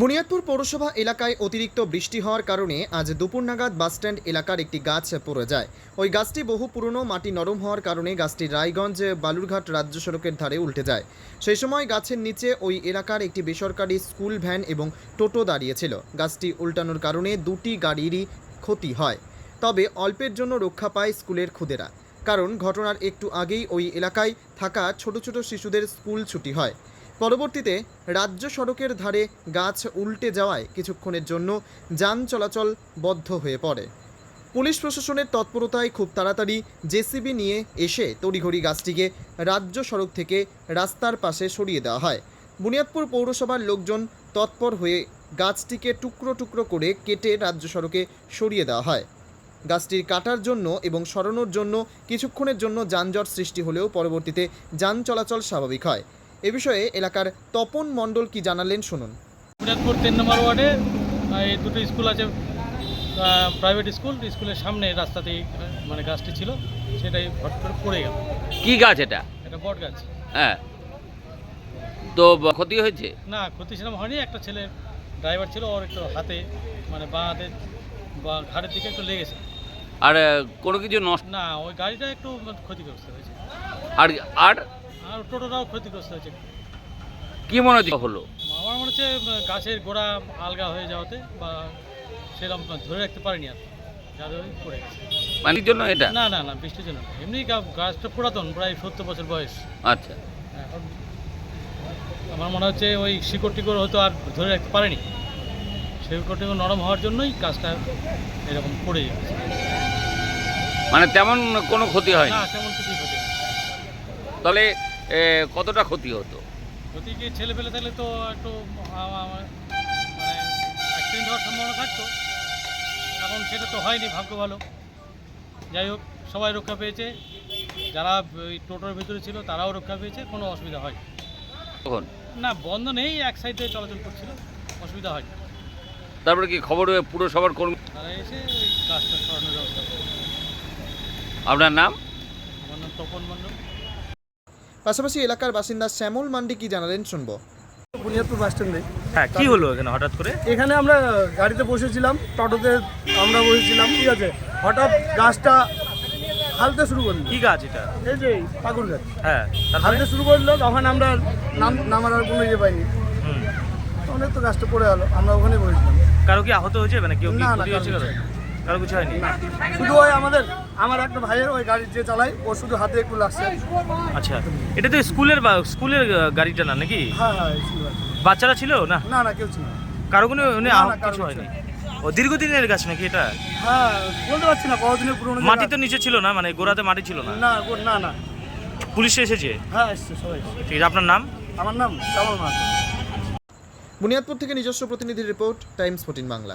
বুনিয়াদপুর পৌরসভা এলাকায় অতিরিক্ত বৃষ্টি হওয়ার কারণে আজ দুপুর নাগাদ বাসস্ট্যান্ড এলাকার একটি গাছ পড়ে যায়। ওই গাছটি বহু পুরনো, মাটি নরম হওয়ার কারণে গাছটি রায়গঞ্জ, বালুরঘাট রাজ্য সড়কের ধারে উল্টে যায়। সেই সময় গাছের নিচে ওই এলাকার একটি বেসরকারি স্কুল ভ্যান এবং টোটো দাঁড়িয়েছিল। গাছটি উল্টানোর কারণে দুটি গাড়িরই ক্ষতি হয়। তবে অল্পের জন্য রক্ষা পায় স্কুলের খুদেরা। কারণ ঘটনার একটু আগেই ওই এলাকায় থাকা ছোট ছোট শিশুদের স্কুল ছুটি হয়। পরবর্তীতে রাজ্য সড়কের ধারে গাছ উল্টে যাওয়ায় কিছুক্ষণের জন্য যান চলাচল বদ্ধ হয়ে পড়ে। পুলিশ প্রশাসনের তৎপরতায় খুব তাড়াতাড়ি জেসিবি নিয়ে এসে তড়িঘড়ি গাছটিকে রাজ্য সড়ক থেকে রাস্তার পাশে সরিয়ে দেওয়া হয়। বুনিয়াদপুর পৌরসভার লোকজন তৎপর হয়ে গাছটিকে টুকরো টুকরো করে কেটে রাজ্য সড়কে সরিয়ে দেওয়া হয়। গাছটির কাটার জন্য এবং সরানোর জন্য কিছুক্ষণের জন্য যানজট সৃষ্টি হলেও পরবর্তীতে যান চলাচল স্বাভাবিক হয়। এ বিষয়ে এলাকার তপন মণ্ডল কি জানালেন শুনুন। মুরাদপুর তিন নম্বর ওয়ার্ডে এই দুটো স্কুল আছে প্রাইভেট স্কুল স্কুলের সামনে রাস্তাতেই মানে গাছটি ছিল সেটাই হট করে পড়ে গেল। কি গাছ এটা? এটা বট গাছ। হ্যাঁ। তো ক্ষতি হয়েছে? না ক্ষতি সেরকম হয়নি একটা ছেলে ড্রাইভার ছিল ওর একটু হাতে মানে বাঁ হাতে বা ঘাড়ের দিকে একটু লেগেছে। আর কোনো কিছু নষ্ট? না ওই গাড়িটা একটু ক্ষতিগ্রস্ত হয়েছে। আর আর আর টোটোটাও ক্ষতিগ্রস্ত হয়েছে। কি মনে হচ্ছে? হলো। আমার মনে হচ্ছে গাছের গোড়া আলগা হয়ে যাওয়াতে বা সেরকম ধরে রাখতে পারিনি আর যাদের পড়ে গেছে। জন্য এটা? না না না বৃষ্টির জন্য না। এমনি গা- গাছটা পুরাতন প্রায় সত্তর বছর বয়স। আচ্ছা। এখন আমার মনে হচ্ছে ওই শিকড় টিকড় হয়তো আর ধরে রাখতে পারেনি। শিকড় টিকড় নরম হওয়ার জন্যই গাছটা এরকম পড়ে যাচ্ছে মানে তেমন কোনো ক্ষতি হয় না তেমন কিছুই হতে না তাহলে কতটা ক্ষতি হতো? যদি কি ছেলে পেলে থাকলে তো একটু আ- মানে অ্যাক্সিডেন্ট হওয়ার সম্ভাবনা থাকতো। এখন সেটা তো হয়নি ভাগ্য ভালো। যাই হোক সবাই রক্ষা পেয়েছে। যারা ওই টোটোর ভিতরে ছিল তারাও রক্ষা পেয়েছে কোনো অসুবিধা হয়নি। তখন না বন্ধ নেই এক সাইডে চলাচল করছিল অসুবিধা হয়নি। তারপরে কি খবর হয়ে পুরসভার কর্মী তারা এসে ওই গাছটা সরানোর ব্যবস্থা আপনার নাম? আমার নাম তপন মণ্ডল। পাশাপাশি এলাকার বাসিন্দা শ্যামল মান্ডি কি জানালেন শুনব। বুনিয়াদপুর বাস স্ট্যান্ডে। হ্যাঁ কি হলো এখানে হঠাৎ করে? এখানে আমরা গাড়িতে বসেছিলাম টোটোতে আমরা বসেছিলাম ঠিক আছে। হঠাৎ গাছটা হালতে শুরু করল। কি গাছ এটা? এই যে পাকুর গাছ। হ্যাঁ হালতে শুরু করল তখন আমরা নাম নামার আর কোনো ইয়ে পাইনি। হুম। তখন তো গাছটা পড়ে গেলো আমরা ওখানে বসেছিলাম। কারও কি আহত হয়েছে? মানে কেউ না, না, কারও কিছু হয়নি? শুধু ওই আমাদের আমার একটা ভাইয়ের ওই গাড়ি যে চালায় ও শুধু হাতে একটু লাগছে। আচ্ছা এটা তো স্কুলের বা- স্কুলের গাড়িটা না নাকি? হ্যাঁ হ্যাঁ বাচ্চারা ছিল না? না না কেউ ছিল কারও কোনো উনি না, আহত না, কারও কিছু হয়নি? ও দীর্ঘদিনের গাছ নাকি এটা? হ্যাঁ বলতে পারছি না কতদিনের পুরোনো মাটি তো নিচে ছিল না মানে গোড়াতে মাটি ছিল না? না গো- না না। পুলিশ এসেছে? হ্যাঁ এসছে সবাই ঠিক আছে আপনার নাম? আমার নাম শ্যামল মাহাতো। বুনিয়াদপুর থেকে নিজস্ব প্রতিনিধির রিপোর্ট টাইমস ফোর্টিন বাংলা।